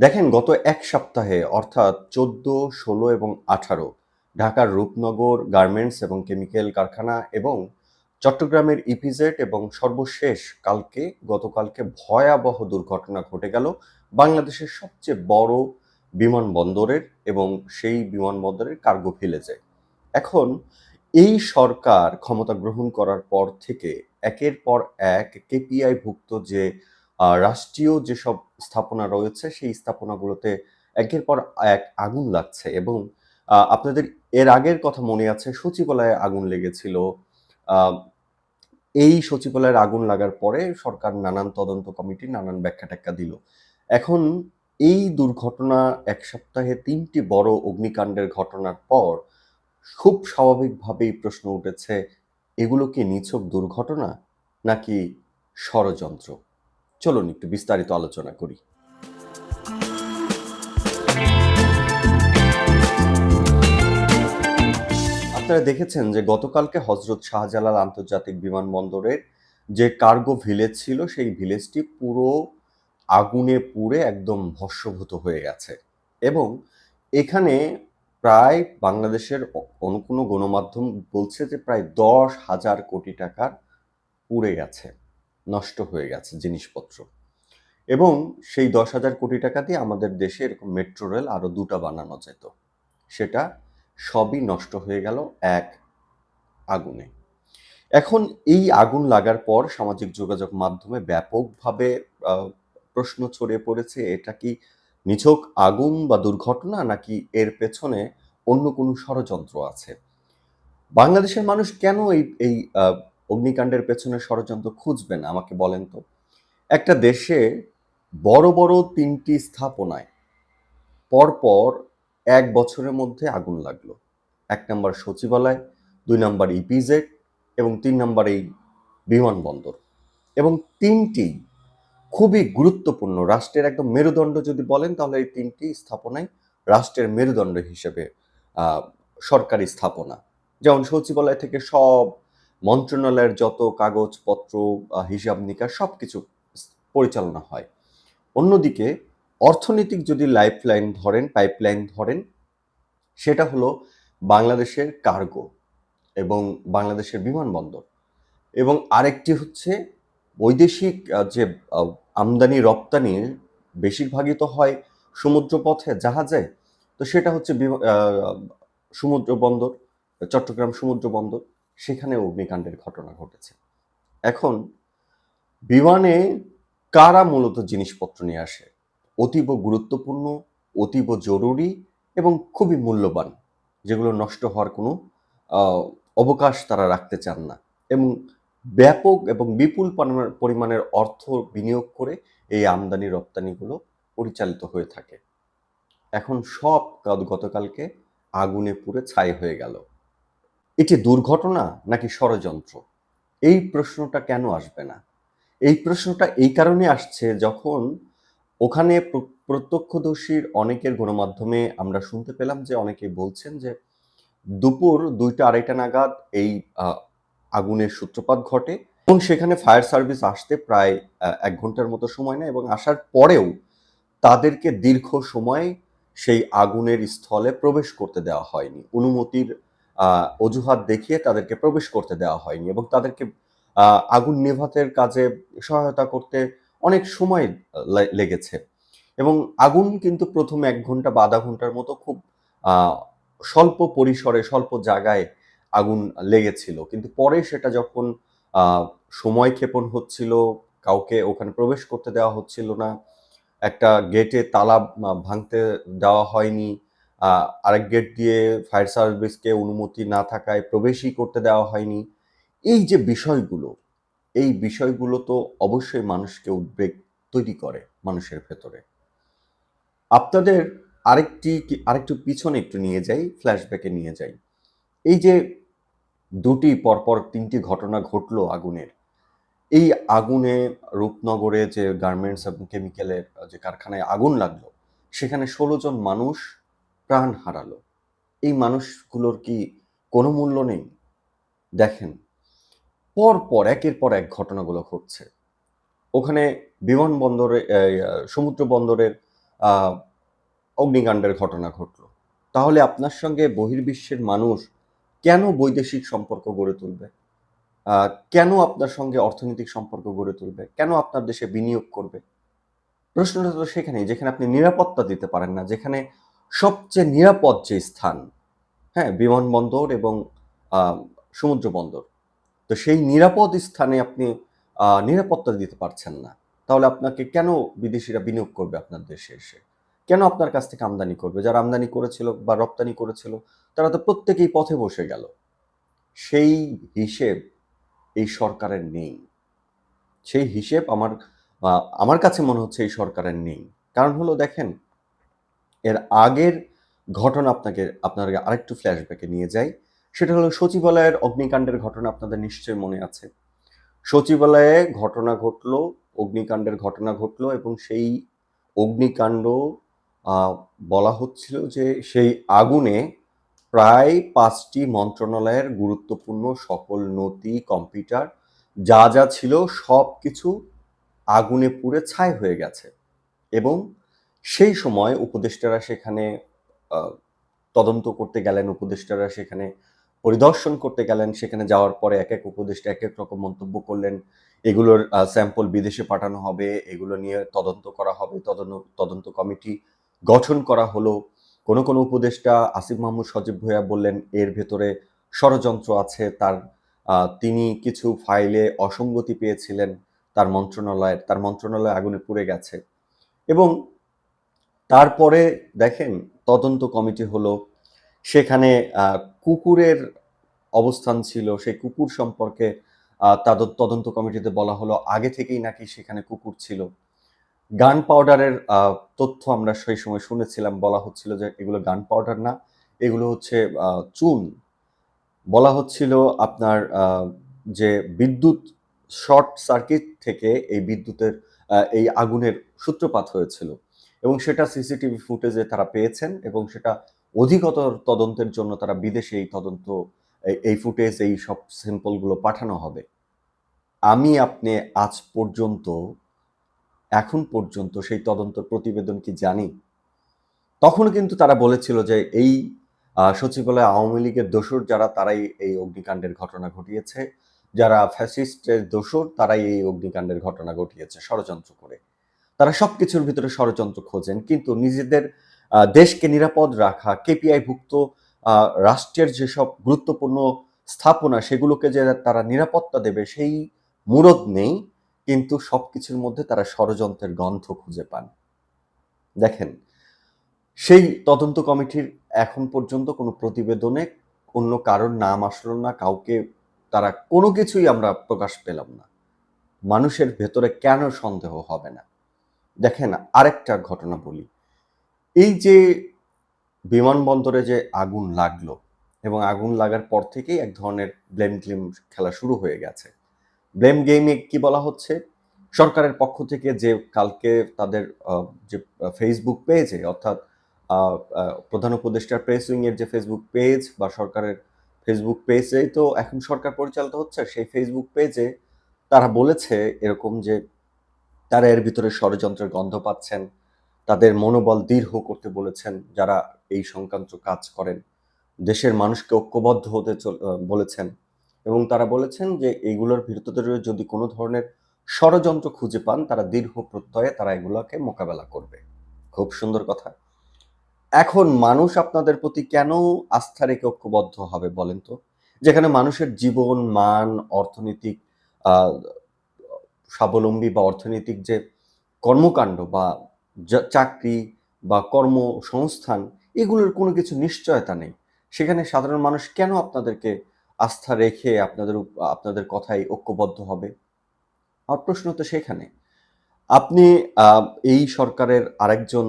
দেখেন, গত এক সপ্তাহে, অর্থাৎ চোদ্দ, ষোলো এবং আঠারো, ঢাকার রূপনগর গার্মেন্টস এবং কেমিক্যাল কারখানা এবং চট্টগ্রামের ইপিজেড এবং সর্বশেষ কালকে, গতকালকে ভয়াবহ দুর্ঘটনা ঘটে গেল বাংলাদেশের সবচেয়ে বড় বিমানবন্দরের এবং সেই বিমানবন্দরের কার্গো ভিলেজে এখন, এই সরকার ক্ষমতা গ্রহণ করার পর থেকে, একের পর এক কেপিআই ভুক্ত যে রাষ্ট্রীয় যেসব স্থাপনা রয়েছে, সেই স্থাপনাগুলোতে একের পর এক আগুন লাগছে এবং আপনাদের এর আগের কথা মনে আছে, সচিবালয়ে আগুন লেগেছিল। এই সচিবালয়ের আগুন লাগার পরে সরকার নানান তদন্ত কমিটি নানান ব্যাখ্যা ট্যাখ্যা দিল। এখন এই দুর্ঘটনা এক সপ্তাহে তিনটি বড় অগ্নিকাণ্ডের ঘটনার পর খুব স্বাভাবিকভাবেই প্রশ্ন উঠেছে, এগুলো কি নিছক দুর্ঘটনা নাকি ষড়যন্ত্র? চলুন একটু বিস্তারিত আলোচনা করি। আপনারা দেখেছেন যে গতকালকে হজরত শাহজালাল আন্তর্জাতিক বিমানবন্দরের যে কার্গো ভিলেজ ছিল, সেই ভিলেজটি পুরো আগুনে পুড়ে একদম ভস্মভূত হয়ে গেছে এবং এখানে প্রায় বাংলাদেশের কোনো গণমাধ্যম বলছে যে প্রায় দশ হাজার কোটি টাকার পুড়ে গেছে। নষ্ট হয়ে গেছে জিনিসপত্র। এবং সেই দশ হাজার কোটি টাকা দিয়ে আমাদের দেশে এরকম মেট্রো রেল আরও দুটা বানানো যেত। সেটা সবই নষ্ট হয়ে গেল এক আগুনে। এখন এই আগুন লাগার পর সামাজিক যোগাযোগ মাধ্যমে ব্যাপকভাবে প্রশ্ন ছড়িয়ে পড়েছে, এটা কি নিছক আগুন বা দুর্ঘটনা নাকি এর পেছনে অন্য কোনো ষড়যন্ত্র আছে? বাংলাদেশের মানুষ কেন এই এই অগ্নিকাণ্ডের পেছনে ষড়যন্ত্র খুঁজবে না, আমাকে বলেন তো। একটা দেশে বড় বড় তিনটি স্থাপনায় পরপর এক বছরের মধ্যে আগুন লাগল। এক নম্বর সচিবালয়, দুই নম্বর ইপিজেড এবং তিন নম্বর এই বিমানবন্দর। এবং তিনটি খুবই গুরুত্বপূর্ণ রাষ্ট্রের একদম মেরুদণ্ড যদি বলেন, তাহলে এই তিনটি স্থাপনাই রাষ্ট্রের মেরুদণ্ড হিসেবে সরকারি স্থাপনা। যেমন সচিবালয় থেকে সব মন্ত্রণালয়ের যত কাগজপত্র হিসাব নিকাশ সব কিছু পরিচালনা হয়। অন্যদিকে অর্থনৈতিক যদি লাইফলাইন ধরেন, পাইপলাইন ধরেন, সেটা হলো বাংলাদেশের কার্গো এবং বাংলাদেশের বিমানবন্দর। এবং আরেকটি হচ্ছে বৈদেশিক যে আমদানি, রপ্তানি বেশিরভাগই তো হয় সমুদ্র পথে জাহাজে, তো সেটা হচ্ছে সমুদ্র বন্দর চট্টগ্রাম সমুদ্র বন্দর সেখানে অগ্নিকাণ্ডের ঘটনা ঘটেছে। এখন বিমানে কারা মূলত জিনিসপত্র নিয়ে আসে? অতীব গুরুত্বপূর্ণ, অতীব জরুরি এবং খুবই মূল্যবান, যেগুলো নষ্ট হওয়ার কোনো অবকাশ তারা রাখতে চান না এবং ব্যাপক এবং বিপুল পরিমাণ- পরিমাণের অর্থ বিনিয়োগ করে এই আমদানি রপ্তানিগুলো পরিচালিত হয়ে থাকে। এখন সব গতকালকে আগুনে পুড়ে ছাই হয়ে গেল। এটি দুর্ঘটনা নাকি ষড়যন্ত্র? এই প্রশ্নটা কেন আসবে না? এই প্রশ্নটা এই কারণে আসছে যখন ওখানে প্র- প্রত্যক্ষদর্শীর অনেকের গণমাধ্যমে আমরা শুনতে পেলাম যে অনেকে বলছেন যে দুপুর দুইটা আড়াইটা নাগাদ এই আগুনের সূত্রপাত ঘটে এবং সেখানে ফায়ার সার্ভিস আসতে প্রায় এক ঘণ্টার মতো সময় নেয় এবং আসার পরেও তাদেরকে দীর্ঘ সময় সেই আগুনের স্থলে প্রবেশ করতে দেওয়া হয়নি। অনুমতির অজুহাত দেখিয়ে তাদেরকে প্রবেশ করতে দেওয়া হয়নি এবং তাদেরকে আগুন নেভাতের কাজে সহায়তা করতে অনেক সময় লেগেছে। এবং আগুন কিন্তু প্রথম এক ঘণ্টা বা আধা ঘণ্টার মতো খুব স্বল্প পরিসরে, স্বল্প জায়গায় আগুন লেগেছিল। কিন্তু পরে সেটা যখন সময় ক্ষেপণ হচ্ছিল, কাউকে ওখানে প্রবেশ করতে দেওয়া হচ্ছিল না, একটা গেটে তালা ভাঙতে দেওয়া হয়নি আরেক গেট দিয়ে ফায়ার সার্ভিসকে অনুমতি না থাকায় প্রবেশই করতে দেওয়া হয়নি। এই যে বিষয়গুলো, এই বিষয়গুলো তো অবশ্যই মানুষকে উদ্বেগ তৈরি করে মানুষের ভেতরে। আপনাদের আরেকটি আরেকটু পিছনে একটু নিয়ে যাই ফ্ল্যাশব্যাকে নিয়ে যাই। এই যে দুটি, পরপর তিনটি ঘটনা ঘটলো আগুনের। এই আগুনে রূপনগরে যে গার্মেন্টস এবং কেমিক্যালের যে কারখানায় আগুন লাগল, সেখানে ষোলো জন মানুষ প্রাণ হারালো। এই মানুষগুলোর কি কোনো মূল্য নেই? দেখেন, পর পর, একের পর এক ঘটনাগুলো ঘটছে। ওখানে বিমানবন্দরে সমুদ্র বন্দরের অগ্নিকাণ্ডের ঘটনা ঘটলো। তাহলে আপনার সঙ্গে বহির্বিশ্বের মানুষ কেন বৈদেশিক সম্পর্ক গড়ে তুলবে? কেন আপনার সঙ্গে অর্থনৈতিক সম্পর্ক গড়ে তুলবে? কেন আপনার দেশে বিনিয়োগ করবে? প্রশ্নটা তো সেখানেই, যেখানে আপনি নিরাপত্তা দিতে পারেন না, যেখানে সবচেয়ে নিরাপদ যে স্থান হ্যাঁ বিমানবন্দর এবং সমুদ্র বন্দর তো সেই নিরাপদ স্থানে আপনি নিরাপত্তা দিতে পারছেন না। তাহলে আপনাকে কেন বিদেশিরা বিনিয়োগ করবে আপনার দেশে এসে? কেন আপনার কাছ থেকে আমদানি করবে? যারা আমদানি করেছিল বা রপ্তানি করেছিল, তারা তো প্রত্যেকেই পথে বসে গেল। সেই হিসেব এই সরকারের নেই। সেই হিসেব আমার আমার কাছে মনে হচ্ছে এই সরকারের নেই। কারণ হলো দেখেন এর আগের ঘটনা আপনাকে আপনাকে আরেকটু ফ্ল্যাশব্যাকে নিয়ে যাই। সেটা হলো সচিবালয়ের অগ্নিকাণ্ডের ঘটনা আপনাদের নিশ্চয়ই মনে আছে। সচিবালয়ে ঘটনা ঘটলো, অগ্নিকাণ্ডের ঘটনা ঘটলো এবং সেই অগ্নিকাণ্ড বলা হচ্ছিল যে সেই আগুনে প্রায় পাঁচটি মন্ত্রণালয়ের গুরুত্বপূর্ণ সকল নথি, কম্পিউটার, যা যা ছিল সব কিছু আগুনে পুড়ে ছাই হয়ে গেছে এবং সেই সময় উপদেষ্টারা সেখানে তদন্ত করতে গেলেন, উপদেষ্টারা সেখানে পরিদর্শন করতে গেলেন, সেখানে যাওয়ার পরে এক এক উপদেষ্টা এক এক রকম মন্তব্য করলেন, এগুলোর স্যাম্পল বিদেশে পাঠানো হবে, এগুলো নিয়ে তদন্ত করা হবে তদন্ত তদন্ত কমিটি গঠন করা হলো। কোনো কোনো উপদেষ্টা আসিফ মাহমুদ সজীব ভূয়া বললেন, এর ভেতরে ষড়যন্ত্র আছে। তার তিনি কিছু ফাইলে অসঙ্গতি পেয়েছিলেন, তার মন্ত্রণালয়ের, তার মন্ত্রণালয় আগুনে পুড়ে গেছে। এবং তারপরে দেখেন তদন্ত কমিটি হলো, সেখানে কুকুরের অবস্থান ছিল, সেই কুকুর সম্পর্কে তাদের তদন্ত কমিটিতে বলা হলো, আগে থেকেই নাকি সেখানে কুকুর ছিল। গান পাউডারের তথ্য আমরা সেই সময় শুনেছিলাম, বলা হচ্ছিল যে এগুলো গান পাউডার না, এগুলো হচ্ছে চুন। বলা হচ্ছিল আপনার যে বিদ্যুৎ শর্ট সার্কিট থেকে এই বিদ্যুতের এই আগুনের সূত্রপাত হয়েছিল। সেটা সিসিটিভি ফুটেজে তারা পেয়েছেন এবং সেটা অধিকতর তদন্তের জন্য তারা বিদেশে এই তদন্ত এই- ফুটেজ, এই সব স্যাম্পলগুলো পাঠানো হবে। আমি আপনি আজ পর্যন্ত, এখন পর্যন্ত সেই তদন্ত প্রতিবেদন কি জানি? তখন কিন্তু তারা বলেছিল যে এই সচিবালয় আওয়ামী লীগের দোসর যারা, তারাই এই অগ্নিকাণ্ডের ঘটনা ঘটিয়েছে। যারা ফ্যাসিস্টের দোসর তারাই এই অগ্নিকাণ্ডের ঘটনা ঘটিয়েছে ষড়যন্ত্র করে। তারা সব কিছুর ভিতরে ষড়যন্ত্র খোঁজেন কিন্তু নিজেদের দেশকে নিরাপদ রাখা কেপিআই ভুক্ত আহ, রাষ্ট্রের যেসব গুরুত্বপূর্ণ স্থাপনা সেগুলোকে যে তারা নিরাপত্তা দেবে সেই মুরদ নেই কিন্তু সব কিছুর মধ্যে তারা ষড়যন্ত্রের গন্ধ খুঁজে পান। দেখেন সেই তদন্ত কমিটির এখন পর্যন্ত কোনো প্রতিবেদনে অন্য কারোর নাম আসলো না কাউকে তারা কোনো কিছুই আমরা প্রকাশ পেলাম না। মানুষের ভেতরে কেন সন্দেহ হবে না? দেখেন, আরেকটা ঘটনা বলি। এই যে বিমানবন্দরে যে আগুন লাগল এবং আগুন লাগার পর থেকেই এক ধরনের ব্লেম গেম খেলা শুরু হয়ে গেছে। ব্লেম গেমে কি বলা হচ্ছে? সরকারের পক্ষ থেকে যে কালকে তাদের যে ফেসবুক পেজে অর্থাৎ প্রধান উপদেষ্টার প্রেস উইংয়ের যে ফেসবুক পেজ বা সরকারের ফেসবুক পেজেই তো এখন সরকার পরিচালিত হচ্ছে, সেই ফেসবুক পেজে তারা বলেছে এরকম যে তারা এর ভিতরে ষড়যন্ত্রের গন্ধ পাচ্ছেন, তাদের মনোবল দৃঢ় করতে বলেছেন যারা এই সংক্রান্ত কাজ করেন। দেশের মানুষকে ঐক্যবদ্ধ হতে বলেছেন এবং তারা বলেছেন যে এইগুলোর ভিতরে যদি কোনো ধরনের ষড়যন্ত্র খুঁজে পান, তারা দীর্ঘ প্রত্যয়ে তারা এগুলোকে মোকাবেলা করবে। খুব সুন্দর কথা। এখন মানুষ আপনাদের প্রতি কেন আস্থা রেখে ঐক্যবদ্ধ হবে বলেন তো? যেখানে মানুষের জীবন, মান, অর্থনৈতিক স্বাবলম্বী বা অর্থনৈতিক যে কর্মকাণ্ড বা চাকরি বা কর্মসংস্থান, এগুলোর কোনো কিছু নিশ্চয়তা নেই। সেখানে সাধারণ মানুষ কেন আপনাদেরকে আস্থা রেখে আপনাদের আপনাদের কথাই ঐক্যবদ্ধ হবে? আমার প্রশ্ন তো সেখানে। আপনি এই সরকারের আরেকজন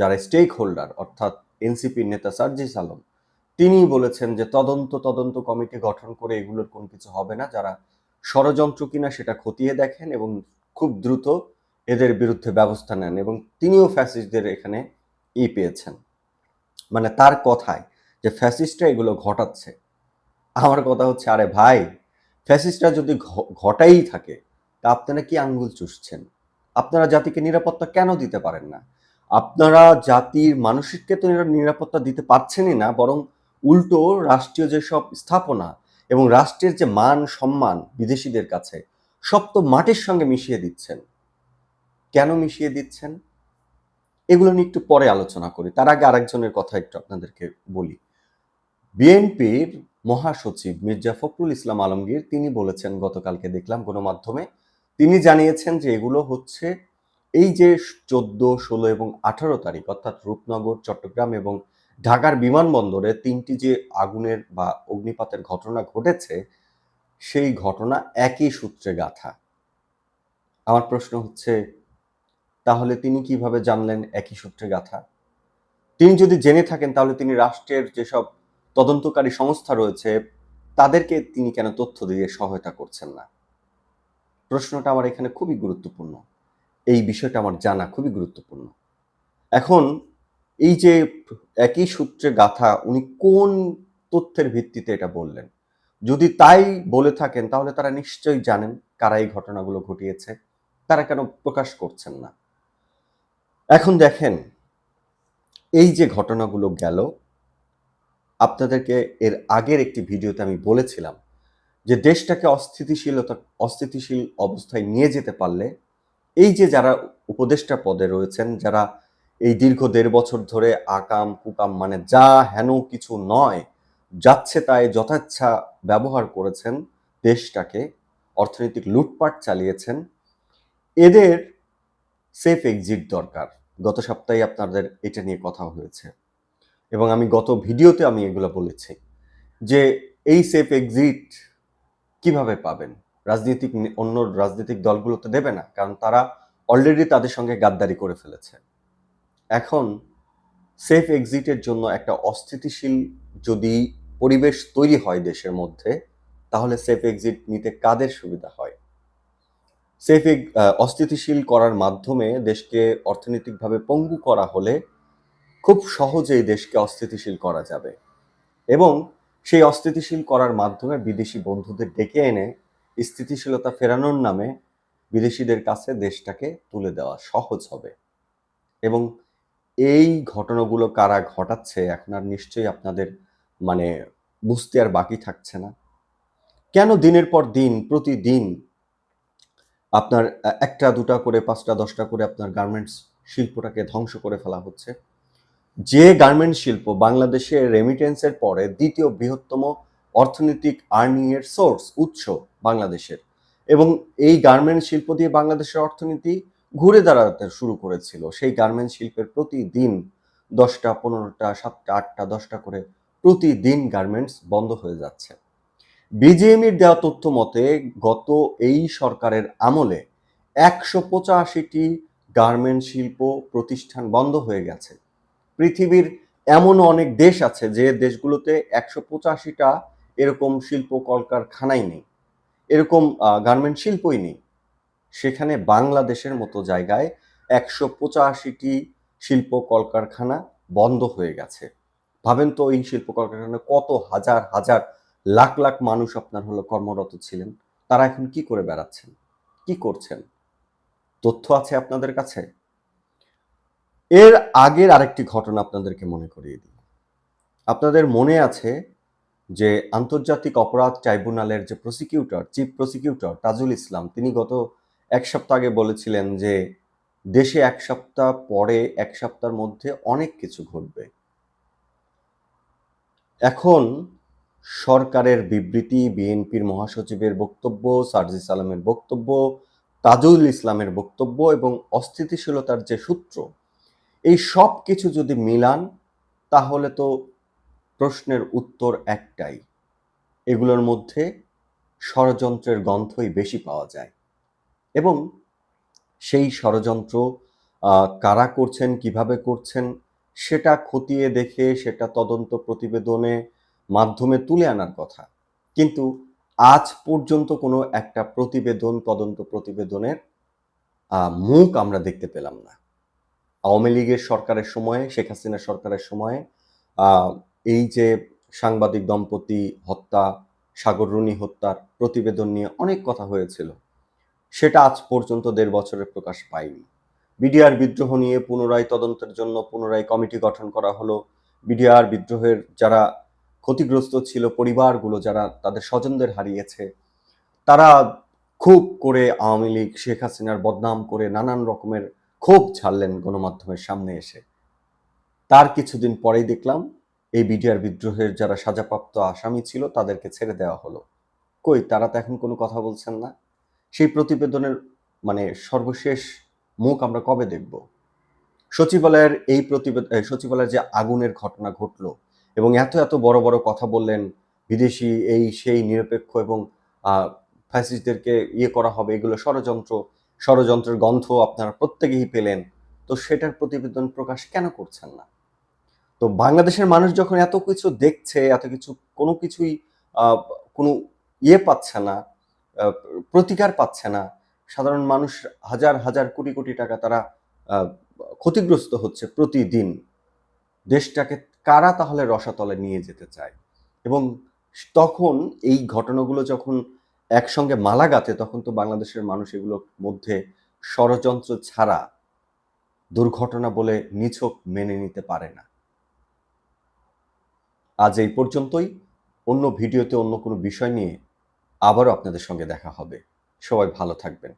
যারা স্টেক হোল্ডার অর্থাৎ এনসিপির নেতা সার্জিস আলম তিনি বলেছেন যে তদন্ত তদন্ত কমিটি গঠন করে এগুলোর কোনো কিছু হবে না। যারা ষড়যন্ত্র কিনা সেটা খতিয়ে দেখেন এবং খুব দ্রুত এদের বিরুদ্ধে ব্যবস্থা নেন এবং তিনিও ফ্যাসিস্টদের এখানে ই পেয়েছেন। মানে তার কথায় যে ফ্যাসিস্টরা এগুলো ঘটাচ্ছে। আমার কথা হচ্ছে, আরে ভাই, ফ্যাসিস্টরা যদি ঘটাই থাকে, তা আপনারা কি আঙ্গুল চুষছেন? আপনারা জাতিকে নিরাপত্তা কেন দিতে পারেন না? আপনারা জাতির মানুষকে তো নিরাপত্তা দিতে পারছেনই না, বরং উল্টো রাষ্ট্রীয় যেসব স্থাপনা এবং রাষ্ট্রের যে মান সম্মান বিদেশিদের কাছে সব তো মাটির সঙ্গে মিশিয়ে দিচ্ছেন। কেন মিশিয়ে দিচ্ছেন? এগুলো নিয়ে একটু পরে আলোচনা করি। তার আগে আরেকজনের কথা একটু আপনাদেরকে বলি। বিএনপির মহাসচিব মির্জা ফখরুল ইসলাম আলমগীর, তিনি বলেছেন, গতকালকে দেখলাম গণমাধ্যমে, তিনি জানিয়েছেন যে এগুলো হচ্ছে এই যে চোদ্দ, ষোলো এবং আঠারো তারিখ, অর্থাৎ রূপনগর, চট্টগ্রাম এবং ঢাকার বিমানবন্দরে তিনটি যে আগুনের বা অগ্নিপাতের ঘটনা ঘটেছে, সেই ঘটনা একই সূত্রে গাথা। আমার প্রশ্ন হচ্ছে, তাহলে তিনি কীভাবে জানলেন একই সূত্রে গাথা? তিনি যদি জেনে থাকেন, তাহলে তিনি রাষ্ট্রের যেসব তদন্তকারী সংস্থা রয়েছে, তাদেরকে তিনি কেন তথ্য দিয়ে সহায়তা করছেন না? প্রশ্নটা আমার এখানে খুবই গুরুত্বপূর্ণ। এই বিষয়টা আমার জানা খুবই গুরুত্বপূর্ণ। এখন এই যে একই সূত্রে গাথা, উনি কোন তথ্যের ভিত্তিতে এটা বললেন? যদি তাই বলে থাকেন, তাহলে তারা নিশ্চয়ই জানেন কারা এই ঘটনাগুলো ঘটিয়েছে। তারা কেন প্রকাশ করছেন না? এখন দেখেন, এই যে ঘটনাগুলো গেল, আপনাদেরকে এর আগের একটি ভিডিওতে আমি বলেছিলাম যে দেশটাকে অস্থিতিশীলতা, অস্থিতিশীল অবস্থায় নিয়ে যেতে পারলে, এই যে যারা উপদেষ্টা পদে রয়েছেন, যারা এই দীর্ঘ দেড় বছর ধরে আকাম কুকাম মানে যা হেন কিছু নয়, যাচ্ছে তাই যথাচ্ছা ব্যবহার করেছেন দেশটাকে, অর্থনৈতিক লুটপাট চালিয়েছেন। এদের সেফ এক্সিট দরকার। গত সপ্তাহে আপনাদের এটা নিয়ে কথা হয়েছে। এবং আমি গত ভিডিওতে আমি এগুলো বলেছি যে এই সেফ এক্সিট কীভাবে পাবেন? রাজনৈতিক অন্য রাজনৈতিক দলগুলোতে দেবে না, কারণ তারা অলরেডি তাদের সঙ্গে গাদ্দারি করে ফেলেছে। এখন সেফ এক্সিটের জন্য একটা অস্থিতিশীল যদি পরিবেশ তৈরি হয় দেশের মধ্যে, তাহলে সেফ এক্সিট নিতে কাদের সুবিধা হয়? সেফ অস্থিতিশীল করার মাধ্যমে দেশকে অর্থনৈতিকভাবে পঙ্গু করা হলে খুব সহজেই দেশকে অস্থিতিশীল করা যাবে। এবং সেই অস্থিতিশীল করার মাধ্যমে বিদেশি বন্ধুদের ডেকে এনে স্থিতিশীলতা ফেরানোর নামে বিদেশিদের কাছে দেশটাকে তুলে দেওয়া সহজ হবে। এবং এই ঘটনাগুলো কারা ঘটাচ্ছে, এখন আর নিশ্চয়ই আপনাদের মানে বুঝতে আর বাকি থাকছে না। কেন দিনের পর দিন, প্রতিদিন আপনার একটা, দুটা করে, পাঁচটা, দশটা করে আপনার গার্মেন্টস শিল্পটাকে ধ্বংস করে ফেলা হচ্ছে? যে গার্মেন্ট শিল্প বাংলাদেশের রেমিটেন্সের পরে দ্বিতীয় বৃহত্তম অর্থনৈতিক আর্নিং এর সোর্স উৎস বাংলাদেশের। এবং এই গার্মেন্ট শিল্প দিয়ে বাংলাদেশের অর্থনীতি ঘুরে দাঁড়াতে শুরু করেছিল। সেই গার্মেন্ট শিল্পের প্রতিদিন দশটা, পনেরোটা, সাতটা, আটটা, দশটা করে প্রতিদিন গার্মেন্টস বন্ধ হয়ে যাচ্ছে। বিজিএমির দেওয়া তথ্য মতে, গত এই সরকারের আমলে একশো পঁচাশিটি গার্মেন্ট শিল্প প্রতিষ্ঠান বন্ধ হয়ে গেছে। পৃথিবীর এমন অনেক দেশ আছে যে দেশগুলোতে একশো পঁচাশিটা এরকম শিল্প কলকারখানাই নেই। এরকম গার্মেন্ট শিল্পই নেই। সেখানে বাংলাদেশের মতো জায়গায় একশো পঁচাশিটি শিল্প কলকারখানা বন্ধ হয়ে গেছে। ভাবেন তো এই শিল্প কলকারখানায় কত হাজার হাজার লাখ লাখ মানুষ আপনার হলো কর্মরত ছিলেন। তারা এখন কি করে বেড়াচ্ছেন? কি করছেন? তথ্য আছে আপনাদের কাছে? এর আগের আরেকটি ঘটনা আপনাদেরকে মনে করিয়ে দিই। আপনাদের মনে আছে যে আন্তর্জাতিক অপরাধ ট্রাইব্যুনালের যে prosecutor chief prosecutor Tajul Islam, তিনি গত এক সপ্তাহ আগে বলেছিলেন যে দেশে এক সপ্তাহ পরে এক সপ্তাহের মধ্যে অনেক কিছু ঘটবে। এখন সরকারের বিবৃতি, বিএনপির মহাসচিবের বক্তব্য, সার্জিস আলমের বক্তব্য, তাজুল ইসলামের বক্তব্য এবং অস্থিতিশীলতার যে সূত্র, এই সব কিছু যদি মিলান, তাহলে তো প্রশ্নের উত্তর একটাই, এগুলোর মধ্যে ষড়যন্ত্রের গন্ধই বেশি পাওয়া যায়। এবং সেই ষড়যন্ত্র কারা করছেন, কীভাবে করছেন, সেটা খতিয়ে দেখে, সেটা তদন্ত প্রতিবেদনে মাধ্যমে তুলে আনার কথা। কিন্তু আজ পর্যন্ত কোনো একটা প্রতিবেদন, তদন্ত প্রতিবেদনের মুখ আমরা দেখতে পেলাম না। আওয়ামী লীগের সরকারের সময়ে, শেখ হাসিনা সরকারের সময়ে এই যে সাংবাদিক দম্পতি হত্যা সাগররুনি হত্যার প্রতিবেদন নিয়ে অনেক কথা হয়েছিল। সেটা আজ পর্যন্ত দেড় বছরের প্রকাশ পায়নি। বিডিআর বিদ্রোহ নিয়ে পুনরায় তদন্তের জন্য পুনরায় কমিটি গঠন করা হলো। বিডিআর বিদ্রোহের যারা ক্ষতিগ্রস্ত ছিল পরিবারগুলো যারা তাদের স্বজনদের হারিয়েছে, তারা খুব করে আওয়ামী লীগ, শেখ হাসিনার বদনাম করে নানান রকমের ক্ষোভ ছাড়লেন গণমাধ্যমের সামনে এসে। তার কিছুদিন পরেই দেখলাম, এই বিডিআর বিদ্রোহের যারা সাজাপ্রাপ্ত আসামি ছিল তাদেরকে ছেড়ে দেওয়া হলো। কই, তারা তো এখন কোনো কথা বলছেন না? সেই প্রতিবেদনের মানে সর্বশেষ মুখ আমরা কবে দেখব? সচিবালয়ের এই প্রতিবেদন সচিবালয়ের যে আগুনের ঘটনা ঘটলো এবং এত এত বড় বড় কথা বললেন বিদেশি এই সেই নিরপেক্ষ এবং ফ্যাসিস্টদেরকে ইয়ে করা হবে এগুলো ষড়যন্ত্র, ষড়যন্ত্রের গন্ধ আপনারা প্রত্যেকেই পেলেন। তো সেটার প্রতিবেদন প্রকাশ কেন করছেন না? তো বাংলাদেশের মানুষ যখন এত কিছু দেখছে, এত কিছু কোনো কিছুই কোনো ইয়ে পাচ্ছে না প্রতিকার পাচ্ছে না। সাধারণ মানুষ হাজার হাজার কোটি কোটি টাকা তারা ক্ষতিগ্রস্ত হচ্ছে প্রতিদিন। দেশটাকে কারা তাহলে রসাতলে নিয়ে যেতে চায়? এবং তখন এই ঘটনাগুলো যখন একসঙ্গে মালা গাঁথে, তখন তো বাংলাদেশের মানুষ এগুলোর মধ্যে ষড়যন্ত্র ছাড়া দুর্ঘটনা বলে নিছক মেনে নিতে পারে না। আজ এই পর্যন্তই। অন্য ভিডিওতে অন্য কোনো বিষয় নিয়ে আবারও আপনাদের সঙ্গে দেখা হবে। সবাই ভালো থাকবেন।